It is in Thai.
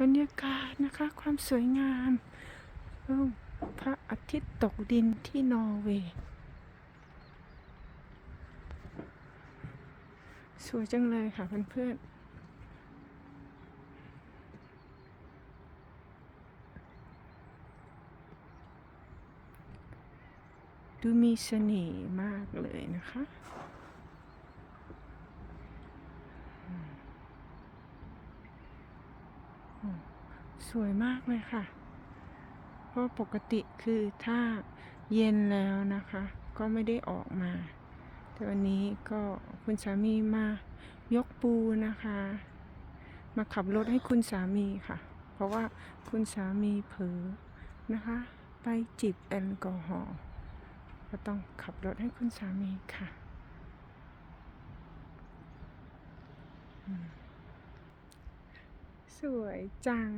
บรรยากาศนะคะ ความสวยงามพระอาทิตย์ตกดินที่นอร์เวย์สวยจังเลยค่ะเพื่อนๆดูมีเสน่ห์มากเลยนะคะ สวยมากเลยค่ะ เพราะปกติคือถ้าเย็นแล้วนะคะ ก็ไม่ได้ออกมา แต่วันนี้ก็คุณสามีมายกปูนะคะ มาขับรถให้คุณสามีค่ะ เพราะว่าคุณสามีเผลอนะคะ ไปจิบแอลกอฮอล์ก็ต้องขับรถให้คุณสามีค่ะอืมส วยจัง